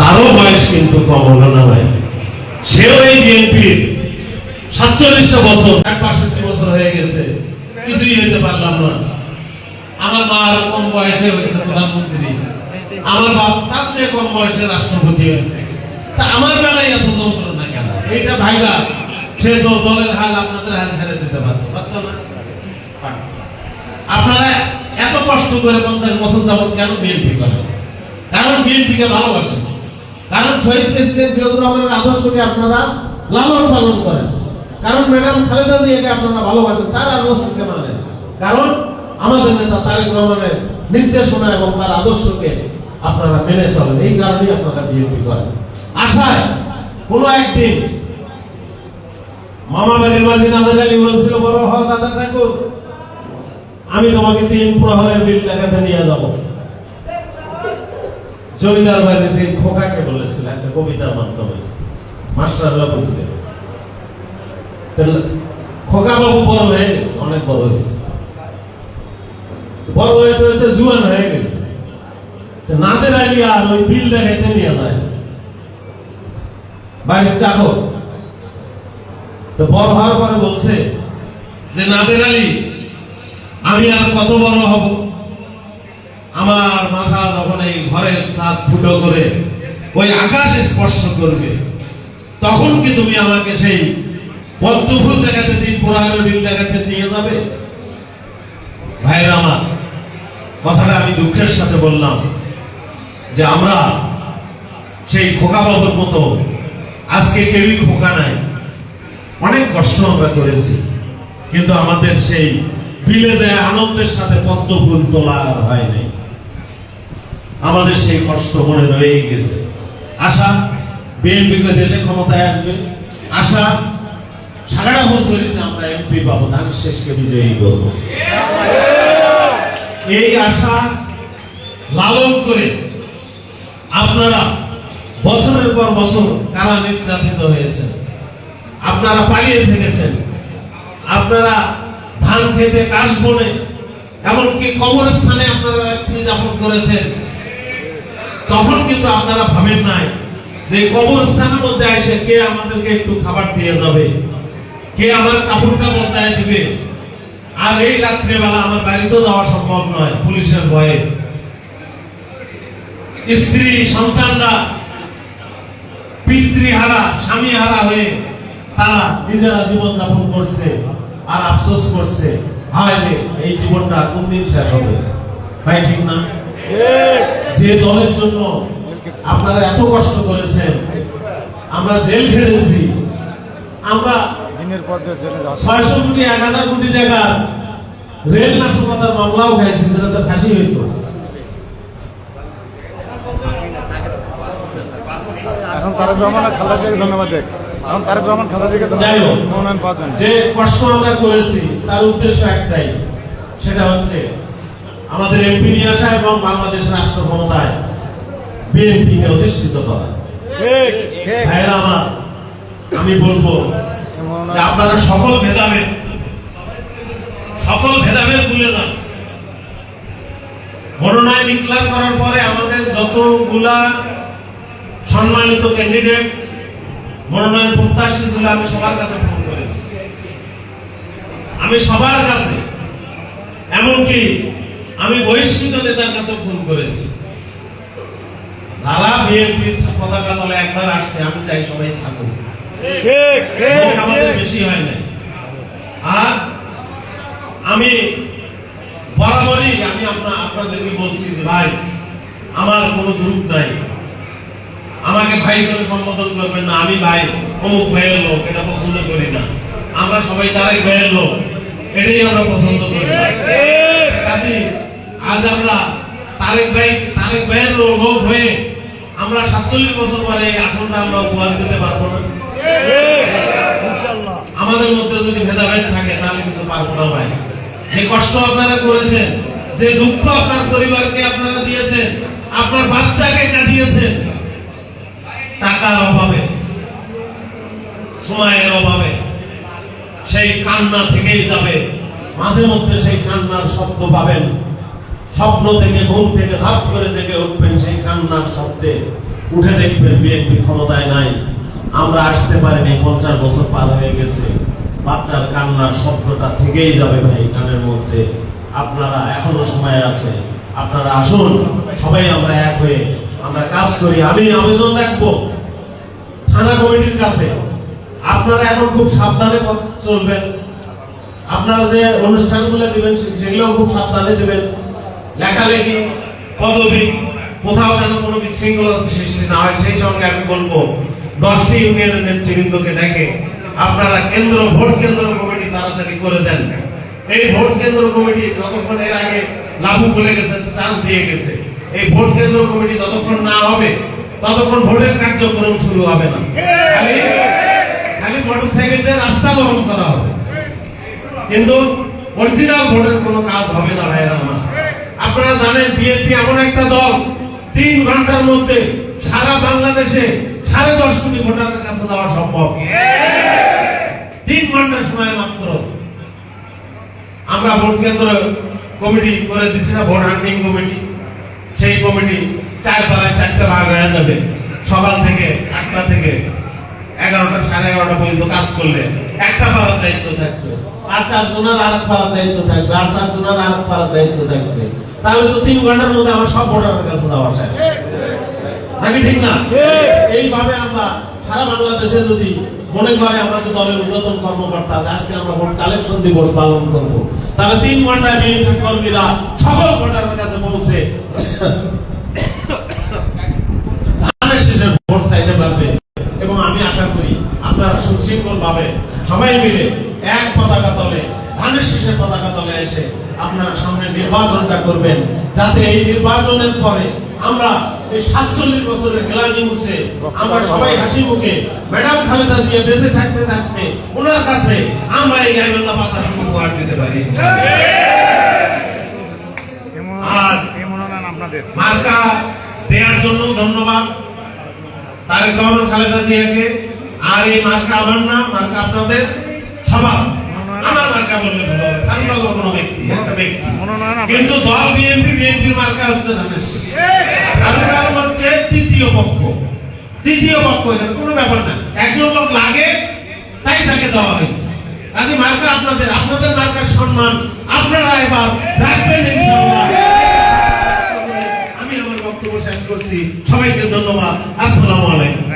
তারও বয়স কিন্তু কম হলো না ভাই। সেও এই বিএনপির সাতচল্লিশটা বছর, এক বাষট্টি বছর হয়ে গেছে। কিছুই হইতে পারলাম না। আমার মা আর কম বয়সে হয়েছে প্রধানমন্ত্রী। আমার বাপ তার চেয়ে কম বয়সে রাষ্ট্রপতি হয়েছে। তা আমার বেলায় এত যন্ত্রণা কেন? এইটা ভাইবা, সে তো দলের হাল আপনাদের হাল ছেড়ে দিতে পারতো পারতো না? আপনারা এত কষ্ট করে পঞ্চাশ বছর যাবত কেন বিএনপি করেন? কারণ বিএনপিকে ভালোবাসেন। কারণ শহীদ প্রেসিডেন্ট জিয়াউর রহমানের আদর্শকে আপনারা লালন পালন করেন। কারণ ম্যাডাম খালেদা জিয়াকে আপনারা ভালোবাসেন, তার আদর্শকে মানেন? কারণ আমাদের নেতা তারেক রহমানের নির্দেশনা এবং তার আদর্শকে আপনারা মেনে চলেন, এই কারণেই আপনারা বিএনপি করেন। আশায় কোনো একদিন মামা বাড়ির মাঝে নাদের আলী বলছিল, বড় হওয়া দাদা ঠাকুর, আমি তোমাকে তিন প্রহরের বিল দেখাতে নিয়ে যাব। জমিদার বাড়ির এই খোকাকে বলেছিল, একটা কবিতার মাধ্যমে মাস্টাররা তাহলে খোকা বাবু বড় হয়ে গেছে, অনেক বড় হয়েছে। বড় হইতে হইতে জুয়ান হয়ে গেছে। তো নাদের আলী আর ওই বিল দেখাইতে নিয়ে যায়। বাইরের চাকর তো বড় হওয়ার পরে বলছে যে, নাদের আলী, আমি আর কত বড় হব? আমার মাথা যখন এই ঘরের ছাদ ফুটো করে, ওই আকাশে স্পর্শ করবে, তখন কি তুমি আমাকে সেই পদ্মফুল দেখাতে দিন পুরাণের বিল দেখাতে নিয়ে যাবে? ভাইরা আমার, কথাটা আমি দুঃখের সাথে বললাম যে আমরা সেই খোকা বাবুর মতো, আজকে কেউই খোকা নাই। অনেক কষ্ট আমরা করেছি, কিন্তু আমাদের সেই বিলে যায় আনন্দের সাথে পদ্ম ফুল তোলা আর হয় নাই। আমাদের সেই কষ্ট মনে রয়ে গেছে। আশা, বিএনপি দেশে ক্ষমতায় আসবে। আশা, সারাটা বছরই আমরা এমপি পাবো, ধান শেষকে বিজয়ী করব। এই আশা লালন করে আপনারা বছরের পর বছর কারা নির্যাতিত হয়েছেন? আপনারা পালিয়ে থেকেছেন। আপনারা ধান খেতে কাশ বনে, এমনকি কবরস্থানে আপনারা যাপন করেছেন। তখন কিন্তু আপনারা ভাবেন নাই যে কবরস্থানের মধ্যে এসে কে আমাদেরকে একটু খাবার দিয়ে যাবে? কে আমার কাপড়টা বদলায় দিবে? আর এই রাত্রেবেলা আমার বাড়িতেও যাওয়া সম্ভব নয়, পুলিশের ভয়ে। স্ত্রী, সন্তানরা, পিতৃহারা স্বামী হারা হয়ে তারা নিজেরা জীবন যাপন করছে আর আফসোস করছে, হায় রে, এই জীবনটা কোন দিন শেষ হবে? ভাই, ঠিক না? যে দলের জন্য আপনারা এত কষ্ট করেছেন আমরা জেল খেটেছি। আমরা ছয়শো কোটি এক হাজার কোটি টাকা রেল নাশকতার মামলাও খাইছি যেটাতে ফাঁসি হইত। এখন তারেক রহমান আর ধন্যবাদ দেখ। এখন তারেক রহমান মনোনয়ন পাওয়ার জন্য। যে কষ্ট আমরা করেছি তার উদ্দেশ্য একটাই সেটা হচ্ছে আমাদের এমপি নিয়ে আসা এবং বাংলাদেশ রাষ্ট্র ক্ষমতায় বিএনপি কে অধিষ্ঠিত করা। ঠিক ঠিক। ভাইয়েরা আমার আমি বলব যে আপনারা সকল ভেদাভেদ সকল ভেদাভেদ ভুলে যান। মনোনয়ন ডিক্লার করার পরে আমাদের যতগুলা সম্মানিত ক্যান্ডিডেট মনোনয়ন প্রত্যাশী ছিল আমি সবার কাছে ফোন করেছি। আমি সবার কাছে এমনকি আমি বহিষ্কৃত নেতার কাছে ফোন করেছি। যারা বিএনপির পতাকা তলে একবার আসছে আমি চাই সবাই থাকুক। আমাদের বেশি হয় নাই। আর আমি বরাবরই আমি আপনার আপনাদেরকে বলছি যে ভাই আমার কোনো গ্রুপ নাই। আমাকে ভাই করে সম্বোধন করবেন না। আমি ভাই অমুক ভাইয়ের লোক এটা পছন্দ করি না। আমরা সবাই তারাই ভাইয়ের লোক। এটাই আমরা পছন্দ করি। আজ আমরা তারেক ভাই তারেক ভাইয়ের লোক হয়ে আমরা সাতচল্লিশ বছর পরে এই আসনটা আমরা উপহার দিতে পারব না। আমাদের মধ্যে যদি ভেদাভেদ থাকে তাহলে কিন্তু পারব না ভাই। যে কষ্ট আপনারা করেছেন যে দুঃখ আপনার পরিবারকে আপনারা দিয়েছেন আপনার বাচ্চাকে কাটিয়েছেন টাকার অভাবে সময়ের অভাবে সেই কান্না থেকেই যাবে। মাঝে মধ্যে সেই কান্নার শব্দ পাবেন। স্বপ্ন থেকে, ঘুম থেকে, ধাপ করে জেগে উঠবেন সেই কান্নার শব্দে। উঠে দেখবেন বিএনপি ক্ষমতায় নাই। আমরা আসতে পারিনি, পঞ্চাশ বছর পার হয়ে গেছে। বাচ্চার কান্নার শব্দটা থেকেই যাবে ভাই কানের মধ্যে। আপনারা এখনও সময় আছে। আপনারা আসুন, সবাই আমরা এক হয়ে আমরা কাজ করি। আমি আবেদন রাখব। থানা কমিটির কাছে। আপনারা এখন খুব সাবধানে চলবেন। আপনারা যে অনুষ্ঠানগুলো দিবেন, সে- সেগুলো খুব সাবধানে দিবেন। লেখালেখি, পদবি, কোথাও যেন কোনো বিশৃঙ্খলতা সৃষ্টি না হয়, সেই সঙ্গে আমি বলব, দশটি ইউনিয়নের নেতৃবৃন্দকে ডেকে আপনারা কেন্দ্র, ভোট কেন্দ্র কমিটি তাড়াতাড়ি করে দেন। এই ভোট কেন্দ্র কমিটি যতক্ষণ এর আগে লাভু বলে গেছে, চান্স দিয়ে গেছে। এই ভোট কেন্দ্র কমিটি যতক্ষণ না হবে, ততক্ষণ ভোটের কার্যক্রম শুরু হবে না। খালি মোটরসাইকেলদের রাস্তা গ্রহণ করা হবে। কিন্তু অরিজিনাল ভোটের কোনো কাজ হবে না, ভাইয়েরা আমার। আপনারা জানেন বিএনপি এমন একটা দল, তিন ঘণ্টার মধ্যে সারা বাংলাদেশে সাড়ে দশ কোটি ভোটারের কাছে যাওয়া সম্ভব। তিন ঘণ্টার সময় মাত্র। আমরা ভোট কেন্দ্র কমিটি করে দিচ্ছি না, ভোট হান্টিং কমিটি। সেই কমিটি চার পাড়ায় চারটা ভাগ হয়ে যাবে। সকাল থেকে আটটা থেকে এগারোটা, সাড়ে এগারোটা পর্যন্ত কাজ করলে। একটা পাড়ার ঠিক না? এইভাবে আমরা সারা বাংলাদেশে যদি মনে করে আমাদের দলের উন্নতন কর্মকর্তা আজকে আমরা কালেকশন দিবস পালন করব, তাহলে তিন ঘন্টায় বিএনপি কর্মীরা সকল ভোটারের কাছে পৌঁছে ধানের শেষে ভোট চাইতে পারবে এবং আমি আশা করি আপনারা সুশৃঙ্খল ভাবে সবাই মিলে এক পতাকা তলে, ধানের শেষের পতাকা তলে এসে আপনারা সামনে নির্বাচনটা করবেন। যাতে এই নির্বাচনের পরে আমরা এই সাতচল্লিশ বছরের গ্লানি মুছে আমরা সবাই হাসি মুখে ম্যাডাম খালেদা দিয়ে বেঁচে থাকতে থাকতে ওনার কাছে আমরা এই গাইবান্ধা পাশা শুরু উপহার দিতে পারি। আর মার্কা দেওয়ার জন্য ধন্যবাদ। তারেক রহমান খালেদা জিয়াকে আর এই মার্কা আমার না মার্কা আপনাদের সবার আমার মার্কা বললে ভালো হবে। আমি কোনো ব্যক্তি একটা ব্যক্তি। আপনাদের কিন্তু দল বিএনপি বিএনপির মার্কা হচ্ছে ধানের শীষ। কারণ কারণ হচ্ছে তৃতীয় পক্ষ। তৃতীয় পক্ষ এখানে কোনো ব্যাপার না। একজন লোক লাগে তাই তাকে দেওয়া হয়েছে। কাজে মার্কা আপনাদের আপনাদের মার্কার সম্মান আপনারা এবার রাখবেন আমি আমার বক্তব্য শেষ করছি। সবাইকে ধন্যবাদ। আসসালামু আলাইকুম।